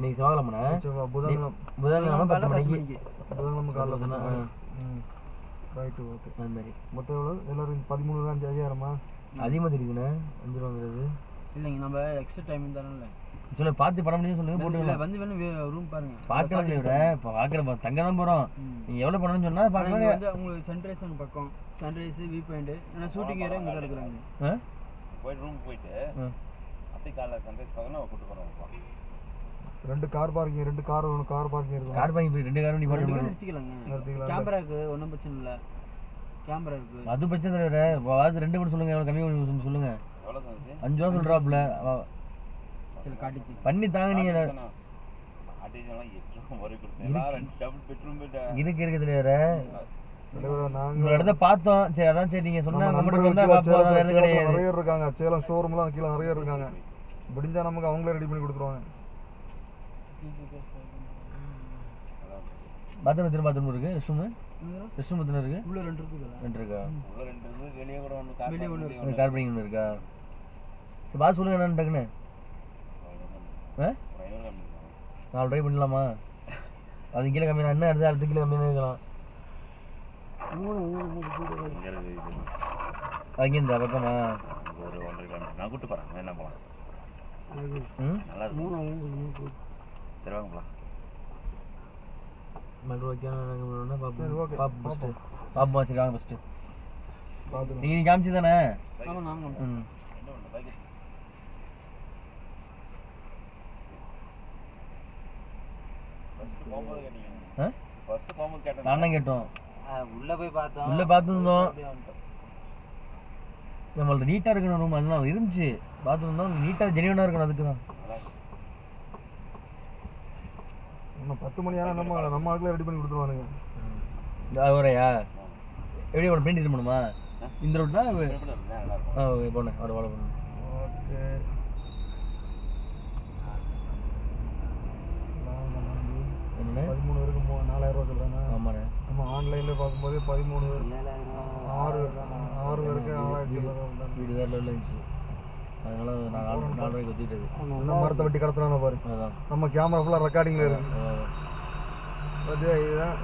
இன்னைக்கு செவ்வாய்க்கிழமை செவ்வாய் புதன்கிழமை புதன்கிழமை பத்து மணிக்கு. புதன்கிழமை காலைல ரைட்டு ஓகே. அந்த மாதிரி. மொத்தம் எவ்வளோ எல்லாரும் பதிமூணு அஞ்சு ஐயாயிரமா அதிகமாக தெரியுதுண்ணே அஞ்சு ரூபாங்கிறது இல்லைங்க நம்ம எக்ஸ்ட்ரா டைம் தரோம்ல சொல்ல பார்த்து படம் முடியும் சொல்லுங்க இல்ல போட்டுக்கலாம் வந்து வேணும் ரூம் பாருங்க. பார்க்கறதை விட இப்போ பார்க்குற தங்க தான் போகிறோம். நீங்கள் எவ்வளோ பண்ணணும்னு சொன்னால் பார்க்கலாம். வந்து உங்களுக்கு சன்ரைஸ் பக்கம். சன்ரைஸ் வியூ பாயிண்ட் ஆனால் ஷூட்டிங் ஏரியா இங்கே இருக்கிறாங்க போயிட்டு ரூம் போயிட்டு. அப்படியே காலைல சன்ரைஸ் பார்க்கணும் கூட்டு போகிறோம் ரெண்டு கார் பார்க்கிங் ரெண்டு கார் வேணும் கார் பார்க்கிங் இருக்கும். கார் போய் ரெண்டு காரும் நீ போட்டு நிறுத்திக்கலாங்க. நிறுத்திக்கலாம். கேமரா இருக்கு ஒன்றும் பிரச்சனை இல்லை. கேமரா இருக்கு. அது பிரச்சனை வேற வாரத்து ரெண்டு பேரும் சொல்லுங்க எவ்வளோ கம்மி பண்ணி சொல்லி சொல்லுங்க. எவ்வளோ சொன்னிச்சு அஞ்சு ரூபா சொல்கிறாப்புல சரி காட்டுச்சு. பண்ணி தாங்க நீங்க இருக்கு. இருக்கிறதுல வேற இடத்த பார்த்தோம். சரி அதான் சரி நீங்க நம்ம சொன்னா நண்பர்கள் கம்ப்யூட்டர் வந்தா கீழே பார்ப்போம் சேலத்துல- வேற எதுவும் சேலத்துல கிடையாது. நிறைய பேர் இருக்காங்க. சேலம் ஷோரூம்லாம் கீழே நிறைய இருக்காங்க. முடிஞ்சா நமக்கு அவங்களே ரெடி பண்ணி கொடுத்துருவாங்க. பாத்ரூம் திரும்ப பாத்ரூம் இருக்கு? Rest room? ரெஸ்ட் ரூம் எத்தனை இருக்கு? உள்ள ரெண்டு இருக்குதுல்ல ரெண்டு இருக்கா உள்ள ரெண்டு இருக்குது வெளியே கூட ஒன்று கார் வெளியே ஒண்ணு வெளியே கார் பண்ணிங் ஒன்று இருக்கா? சரி பாத்து சொல்லுங்க என்னன்னு டக்குன்னு. ஆ? நாலு ட்ரை பண்ணலாமா அது கீழே கம்மியா என்ன அடுத்து அடுத்த கீழே கம்மியாக இருக்கலாம் மூணு மூணு மூணு வீடு இங்கே இருக்குது இது அங்கே இந்த பக்கமா? இங்க ஒரு ஒன்றரை கிலோமீட்டர். நான் கூட்டு போகிறேன் என்ன போகலாம் நல்லா மூணு. சரி வாங்க போகலாம் மறு ஓகேனா சரி, வாங்க நீங்கள் காமிச்சு தானே ஆமாம் நாங்கள் ம் என்ன ஒன்று பைக் ஃபஸ்ட்டு போகும்போது கேட்டீங்க ஆ ஃபஸ்ட்டு போகும்போது கேட்டேன் நான் தான் கேட்டோம் உள்ள போய் பார்த்தோம் உள்ள பார்த்துருந்தோம். நம்மள்ட்ட நீட்டாக இருக்கணும் ரூம் அதெல்லாம் இருந்துச்சு பார்த்துருந்தோம் நீட்டாக ஜெனியூனாக இருக்கணும் அதுக்கு தான் இன்னும் பத்து மணி ஆனால் நம்ம நம்ம ஆட்களே ரெடி பண்ணி கொடுத்துருவானுங்க. அவரையா எப்படி உனக்கு பெயிண்ட் இது பண்ணுமா? இந்த ரோட்னா ஆ ஓகே போனேன் அவரை ஃபாலோ பண்ணு ஓகே. பதிமூணு வரைக்கும் நாலாயிரம் ரூபா சொல்கிறாங்க ஆமாண்ணே. நம்ம ஆன்லைனில் பார்க்கும்போது பதிமூணு ஆறு ஆறு வரைக்கும் ஆறாயிரத்தி. வீடு வேறு இருந்துச்சு அதனால நான் நாலு நாலு ரூபாய்க்கு ஒத்துக்கிட்டது இன்னும் மரத்தை வெட்டி கடத்துறாங்க பாரு. அதான். நம்ம கேமரா ஃபுல்லாக ரெக்கார்டிங்கில் இருக்கு. பார்த்தியா, இதுதான்.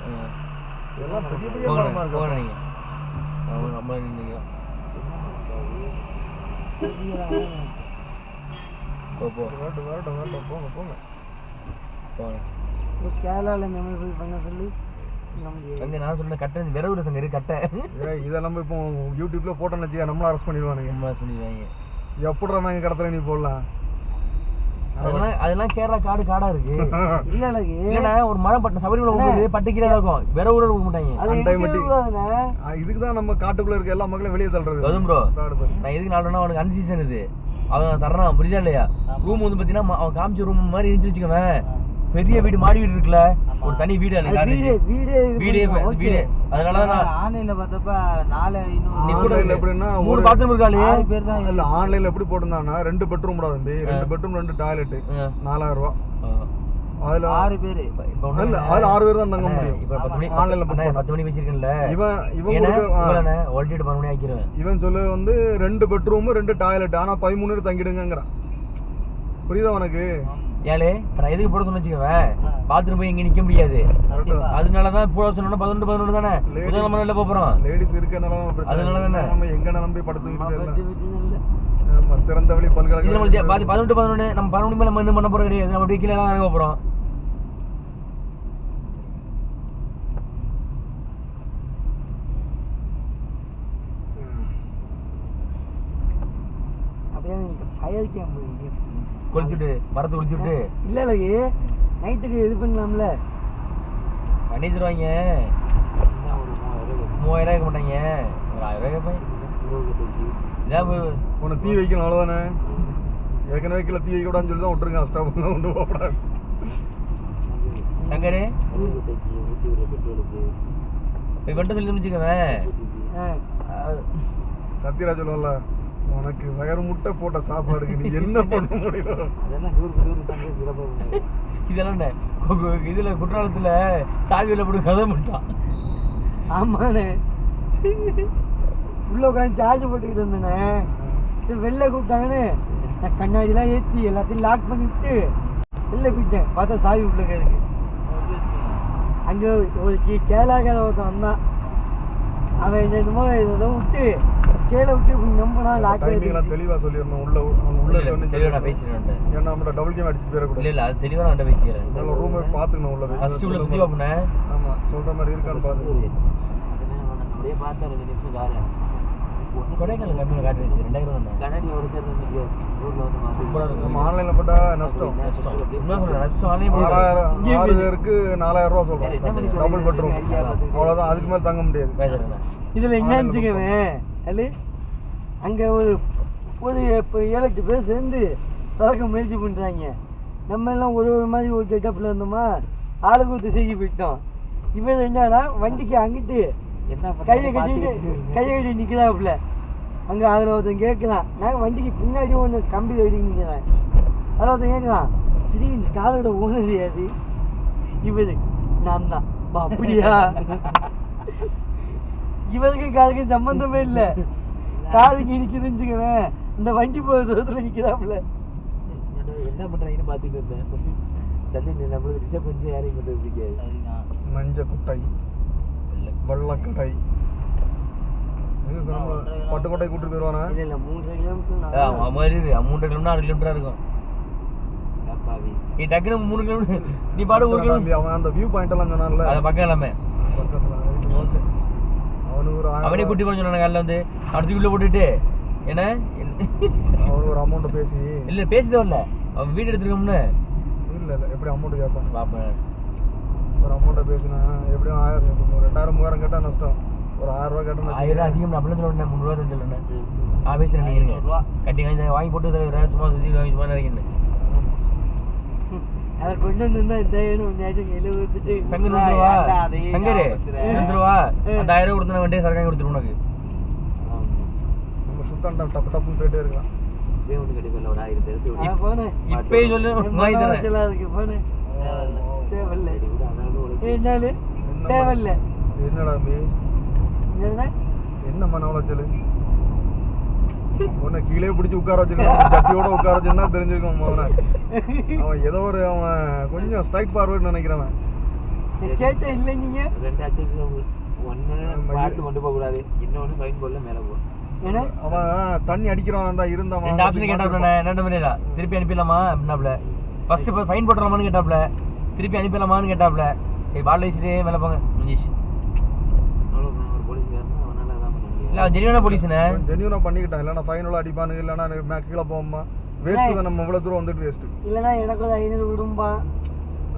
இதெல்லாம் பெரிய பெரிய மரமாக இருக்கு? நீங்கள் அவங்க நின்னீங்க. வரட்டும் வரட்டும் வரட்டும். போங்க போங்க. போங்க. கேரளாவில் இந்த மாதிரி சொல்லி பண்ண சொல்லி அங்கே நான் சொன்ன கட்டை விரவு ரசங்க இருக்கு கட்டை. இதை நம்ம இப்போ யூடியூப்ல போட்டோம்னு வச்சுக்க நம்மள அரெஸ்ட் பண்ணிடுவானுங்க. சொல்லிடுவாங்க. எப்படிடா நாங்கள் கடத்தல நீ போடலாம்? அதெல்லாம் அதெல்லாம் கேரளா காடு காடா இருக்கு. இல்ல இல்லண்ணா ஒரு மரம் பட்டு சபரிமலை போகும்போது பட்டு கீழே இருக்கும். விர ஊர விட மாட்டாங்க இதுக்கு தான் நம்ம காட்டுக்குள்ள இருக்க எல்லா மக்களையும் வெளியே தள்ளுறது. கௌதம் ப்ரோ. நான் எதுக்கு நாலுனா அவனுக்கு அன் சீசன் இது. அவன் தர்றான் புரியுதா இல்லையா? ரூம் வந்து பார்த்தீங்கன்னா ம- அவன் காமிச்ச ரூம் மாதிரி இருந்துச்சு வச்சுக்கோவேன் பெரிய வீடு மாடி வீடு இருக்குல்ல? ஒரு தனி வீடு அது வீடு வீடு வீடு. வீடு. அதனால தான் நான் ஆன்லைன்ல பார்த்தப்ப நாலு எப்படின்னா மூணு ஒரு பாத்ரூம் இருக்காளே ஆறு பேர் தான் இல்ல ஆன்லைன்ல எப்படி போட்டிருந்தாங்கன்னா ரெண்டு பெட்ரூம் கூட வந்து ரெண்டு பெட்ரூம் ரெண்டு டாய்லெட் நாலாயிரம் ரூபா அதுல ஆறு பேரு. இப்போ இல்ல அதுல ஆறு பேர் தான் தங்க முடியும். இப்போ பத்து மணி ஆன்லைன்ல பத்து மணி பேசியிருக்கேன்ல இவன் இவன் ஓல்டேட் பன்னெண்டு மணி ஆக்கிடுவேன் இவன் சொல்லு வந்து ரெண்டு பெட்ரூம் ரெண்டு டாய்லெட் ஆனா பதிமூணு தங்கிடுங்கிறான் புரியுதா உனக்கு? ஏழு நான் எதுக்கு போட சொன்னு வச்சுக்கவேன் பாத்ரூம் போய் எங்க நிக்க முடியாது. அதனால தான் போட சொன்னா பதினொன்று பதினொன்று தானே முதல் நம்ம வெளில போறோம் லேடிஸ் இருக்கனால அதனால. தானே? நம்ம எங்க நம்பி படுத்துக்கிட்டு பத்தி எல்லாம் பிரச்சனை இல்ல. ஆமா, திறந்தவெளி இது நம்ம ஜெ- பல்கலைக்கழகம் பாதி பதினொன்று நம்ம பதினொன்று மேல நம்ம இன்னும் பண்ண போறது கிடையாது நம்ம அப்படியே கீழே தான் இறங்க போறோம் அப்படியே ஃபயர் கேம் கொளுத்துட்டு மரத்தை கொளுத்துட்டு இல்ல அழகு நைட்டுக்கு இது பண்ணலாம்ல. பண்ணி தருவாங்க மூவாயிரம் கேட்க மாட்டாங்க. ஒரு ஆயிரம் போய் உன்னை தீ வைக்கணும் அவ்வளவுதானே? ஏற்கனவே கீழே தீ வைக்க கூடாதுன்னு சொல்லி தான் விட்டுருங்க ஸ்டவ் கொண்டு போகக்கூடாது. சங்கரு. போய் கொண்டு சொல்லி வச்சுக்கவேன் சத்யராஜ் சொல்லுவல உனக்கு வயறு முட்டை போட்ட சாப்பாடுக்கு நீ என்ன பண்ண முடியும்? இதெல்லாம் இதுல குற்றாலத்துல சாவியில போட்டு கதை முடிச்சான். ஆமாண்ணே. உள்ள உட்காந்து சார்ஜ் போட்டுக்கிட்டு இருந்தேனே சரி வெளில கூப்பிட்டாங்கன்னு நான் கண்ணாடிலாம் ஏற்றி எல்லாத்தையும் லாக் பண்ணிவிட்டு வெளில வெளில போயிட்டேன். பார்த்தா சாவி உள்ள இருக்கு அங்கே ஒரு கே கேளாக்கார ஒருத்தன் வந்தான். அவன் என்னமோ ஏதோ விட்டு ஸ்கேலை விட்டு இப்படி நம்பினா லாக் டைமிங் எல்லாம் தெளிவா சொல்லிடணும். உள்ள உள்ள இருக்கணும்னு தெளிவா நான் சொல்லி பேசிடுறேன் ஏன்னா நம்மள டபுள் கேம் அடிச்சு இல்ல போயிடக்கூடாது. இல்ல அது தெளிவா நான் பேசிக்கிறேன். முதல்ல ரூம் போய் பாத்துக்கணும் உள்ள. ஃபர்ஸ்ட் உள்ள சுத்தி பார்ப்பேன் ஆமா சொல்ற மாதிரி இருக்கான்னு பாத்து அப்படியே பார்த்தா ரெண்டு நிமிஷம் காரு கொடைக்கானல் கம்மியில் காட்டு வச்சு. ரெண்டாயிரம் தானே? கண்ணாடி ரோட்ல வந்து இருக்கும். நம்ம ஆன்லைன்ல போட்டா நஷ்டம். நஷ்டம். உண்மை சொல்றேன் நஷ்டம் ஆன்லைன் ஆறாயிரம் ஆறு பேருக்கு நாலாயிரம் ரூபா பண்ணிட்டு டபுள்? பெட்ரூம். அவ்வளவுதான். அதுக்கு மேல தங்க முடியாது. பேசுறேன் இதில் என்ன வச்சுக்கவேன் அல்ல அங்கே ஒரு ஒரு இப்போ ஏழு எட்டு பேர் சேர்ந்து திறக்க முயற்சி பண்ணுறாங்க நம்ம எல்லாம் ஒரு ஒரு மாதிரி ஒரு கெட்டப்பில் இருந்தோமா ஆளுக்கு திசைக்கு போயிட்டோம். இவன் என்னன்னா வண்டிக்கு அங்கிட்டு என்ன கையை கட்டிட்டு கையை கட்டி நிற்கிறாப்புல அங்கே அதில் ஒருத்தன் கேட்குறான் நான் வண்டிக்கு பின்னாடி ஒன்று கம்பி கட்டி நிற்கிறேன் அதில் ஒருத்தன் கேட்குறான் சரி இந்த காலோட ஓனர் யாரு? இவரு நான் தான். "அப்பா, அப்படியா? இவருக்கும் காருக்கும் சம்பந்தமே இல்லை. காருக்கு நிற்குதுன்னு இந்த வண்டி போகிற தூரத்தில் நிற்கிறாப்புல என்ன பண்றாங்கன்னு பாத்துட்டு இருந்தேன். நின்னு நம்மளுக்கு ரிசர்வ் பண்ணி யாரையும் கொண்டு பிடிக்காது மஞ்ச குட்டை. வெள்ளக்கடை இதுக்கு நம்ம பட்டுக்கோட்டை கூட்டு போயிருவானா? இல்லை இல்லை மூன்றரை கிலோமீட்டர் மாதிரி இருக்கு மூன்று கிலோமீட்டர் ஆறு கிலோமீட்டரா இருக்கும். நீ டக்குனு மூணு கிலோமீட்டர். நீ பாடு ஒரு கிலோமீட்டர். அவன் அந்த வியூ பாயிண்ட் எல்லாம் சொன்னான்ல. அது பக்கம் எல்லாமே பக்கத்துல right, okay. அவனுக்கு ஒரு அவனே குட்டி கொஞ்சம் சொன்னாங்க காலைல வந்து அடுத்து உள்ள போட்டுட்டு என்ன? அவனுக்கு ஒரு அமௌண்ட் பேசி. இல்ல பேசிட்டு வரல. அவன் வீடு எடுத்துருக்கோம்னு இல்ல இல்ல எப்படி அமௌண்ட் கேட்பான் பாப்பேன் ஒரு அமௌண்ட்டை பேசினா எப்படியும் ஆயிரம் ஒரு ரெண்டாயிரம் மூவாயிரம் கேட்டா நஷ்டம். ஒரு ஆயிரம் ரூபாய் கேட்டா ஆயிரம் அதிகம் நான் அப்படிலாம் சொல்லுறேன் முந்நூறுவா தான் சொல்லுறேன் நான் பேசுறேன் கட்டி வாங்கி வாங்கி போட்டு தரேன் சும்மா சுத்தி வாங்கி சும்மா நினைக்கிறேன் அதை கொண்டு வந்திருந்தா ஏன்னு ஒன்றாச்சும் எழுபது சங்கர் அதை சங்கர் ரூபா அந்த ஆயிரம் ரூபா கொடுத்து வண்டியை சரக்காங்க கொடுத்துரு உனக்கு. நம்ம சுத்தாண்டா டப்பு டப்புன்னு போயிட்டே இருக்கலாம். இதே ஒன்று கிடைக்கல ஒரு ஆயிரத்தி எடுத்து போனேன் இப்பயே சொல்லு போனேன் தேவையில்ல என்னாலும் என்ன தேவையில்ல. என்னடா மீ என்னதுன்னா என்ன மன உளைச்சல் உன்னை கீழே பிடிச்சி உட்கார வச்சிருக்கான். சட்டியோட உட்கார வச்சிருந்தா தெரிஞ்சிருக்கும் அவனை அவன் ஏதோ ஒரு அவன் கொஞ்சம் ஸ்ட்ரைட் ஃபார்வர்ட் நினைக்கிறவன் கேட்ட இல்லை நீங்க? ரெண்டு அச்சஸ் ஒன்று பாட்டு கொண்டு போக கூடாது. இன்னொன்று ஃபைன் போடல மேலே போ. ஏன்னா அவன் தண்ணி அடிக்கிறவன் தான் இருந்தவன் ரெண்டு ஆப்ஷன் கேட்டாப்ல பண்ணிடா திருப்பி அனுப்பிடலாமா? அப்படின்னாப்ல ஃபர்ஸ்ட் இப்போ ஃபைன் போட்டுடலாமான்னு கேட்டாப்ல திருப்பி அனுப்பிடலாமான்னு கேட்டாப்ல சரி பால் வச்சுட்டு மேலே போங்க முடிஞ்சிச்சு அவ்வளோதான் ஒரு போலீஸ்காரன் அவனால அவன் ஜெனியூனா போலீஸ்ண்ணே ஜென்யூனா பண்ணிக்கிட்டான். இல்லைன்னா ஃபைனலாக அடிப்பானு இல்லைன்னா மே- கீழே போவோமா வேஸ்ட்டு தான் நம்ம இவ்வளோ தூரம் வந்துட்டு வேஸ்ட்டு இல்லைன்னா எனக்கு ஒரு ஐநூறு விடும்பா.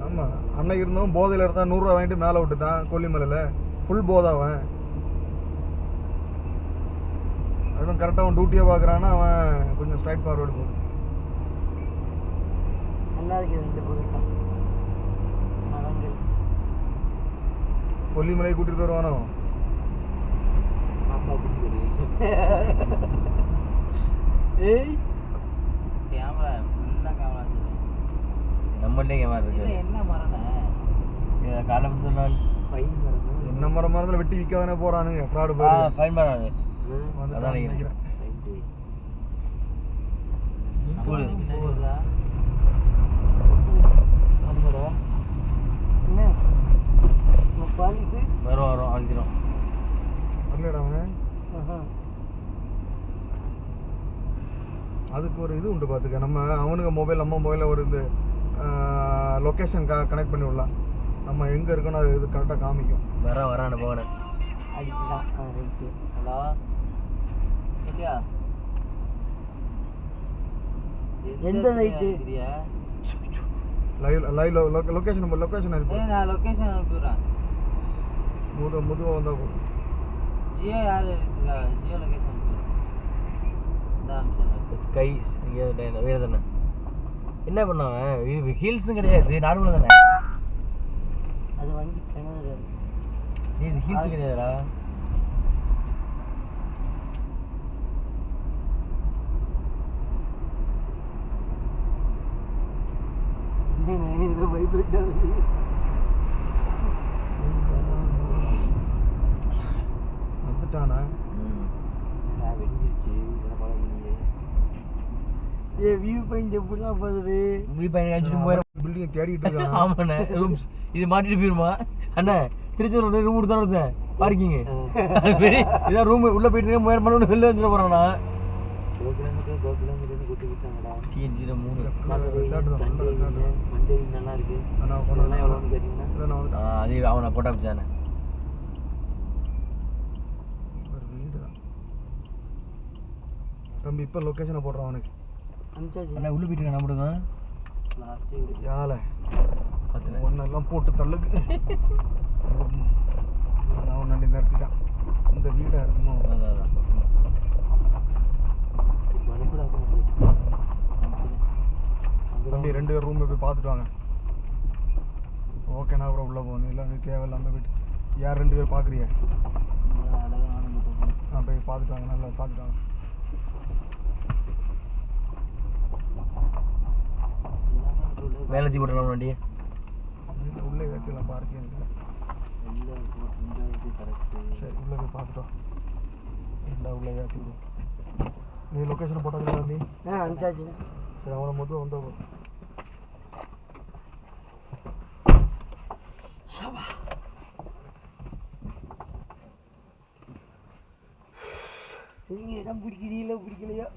ஆமா. அன்னைக்கு இருந்தவன் போதையில இருந்தா நூறுரூவா வாங்கிட்டு மேலே விட்டுட்டான் கொல்லிமலையில் ஃபுல் போதை அவன். கரெக்டாக அவன் டியூட்டியை பார்க்குறான்னா அவன் கொஞ்சம் ஸ்ட்ரைட் ஃபார்வர்டு போகும் நல்லா இருக்குது ரெண்டு பக்கம் கொல்லிமலை பாப்பா கூட்டிட்டு ஏய். கேமரா ஃபுல்லாக கேமரா நம்மள்டே கேமரா இருக்கு. என்ன மரண இதை சொன்னால் ஃபைன் என்ன மரம் மரத்தில் வெட்டி விற்காதானே போறானுங்க. ஃப்ராடு போய் ஃபைன் பண்ணாது வந்து அதான் நினைக்கிறேன். என்ன? பாலிசு வரும் வரும் அவன் அதுக்கு ஒரு இது உண்டு பார்த்துக்க நம்ம அவனுக்கு மொபைல் நம்ம மொபைலில் ஒரு இது லொக்கேஷன் க கனெக்ட் பண்ணி விடலாம். நம்ம எங்கே இருக்கணும் அது இது கரெக்டாக காமிக்கும். வர வரான்னு போகணும் அடிச்சுதான் ரைட்டு ஹலோ? சரியா எந்த night? Live live location location அனுப்பி. நான் லொகேஷன் அனுப்பிடுறேன். முது முதுவாக வந்தால் போதும். ஜியோ யார் இருக்கா ஜியோ லொகேஷன் ஸ்கை இங்கே வேறு தானே. என்ன பண்ணாவன்? இது ஹீல்ஸும் கிடையாது நார்மலாக தானே. அது வண்டி கிணறு. ஏய், இது ஹீல்ஸ் கிடையாதுடா. இது வைப்ரேட் ம். வெடிஞ்சிருச்சு. ஏ வியூ பாயிண்ட் எப்படிலாம் போகுது? இப்படி பையன் அடிச்சுட்டு போயிடும் பில்டிங் தேடிட்டு இருக்காங்க ஆமாண்ணே. ரூம்ஸ் இது மாட்டிட்டு போயிருமா? அண்ணா திருச்செந்தூர் ரூம் கொடுத்தா ஒருத்தன். பார்க்கிங்க இதான் ரூம் உள்ள போயிட்டு மூவாயிரம் பண்ணி வெளில வந்துட போறானா கோ கிலோமீட்டர் கோ கிலோமீட்டர்னு கூட்டி விட்டாங்கடா டிஎன்ஜியில் மூணு சாட்டர்டே resort தான், சண்டே resort தான். மண்டே நல்லா இருக்கு நான் இதெல்லாம் எவ்வளோன்னு கேட்டிங்கன்னா இல்லை நான் வந்து ஆ, அது அவனை போட்டா பிடிச்சானே ஒரு வீடு தான் தம்பி இப்போ லொக்கேஷனை போடுறான் அவனுக்கு. அனுப்பிச்சாச்சு. அண்ணா உள்ள போயிட்டு நான் மட்டும் லாஸ்ட் வீடு யால ஒன்னெல்லாம் போட்டு தள்ளுக்கு. அவன் நண்டி நிறுத்திட்டான் இந்த வீடாக இருக்குமோ? அதான் தம்பி ரெண்டு பேர் ரூம் போய் பார்த்துட்டு வாங்க. ஓகேண்ணா அப்புறம் உள்ளே போகணும் இல்லை தேவையில்லாமல் போயிட்டு. யார் ரெண்டு பேர் பார்க்குறீங்க? நான் போய் பார்த்துட்டு வாங்க நல்லா பார்த்துட்டு வாங்க எல்லாமே உள்ள மேலே தீ போட்டுலாம் வண்டி உள்ளே வச்சுக்கலாம் பார்க்கிங் சரி உள்ளே போய் பார்த்துட்டு வா. ரெண்டா உள்ளே ஏற்றி விடு நீ லொக்கேஷன் போட்டாச்சு தம்பி? ஆ அனுப்பிச்சாச்சு. சரி அவனை மொத்தம் வந்தா போ. சரிங்க இடம் பிடிக்கிறீங்களோ பிடிக்கலையோ?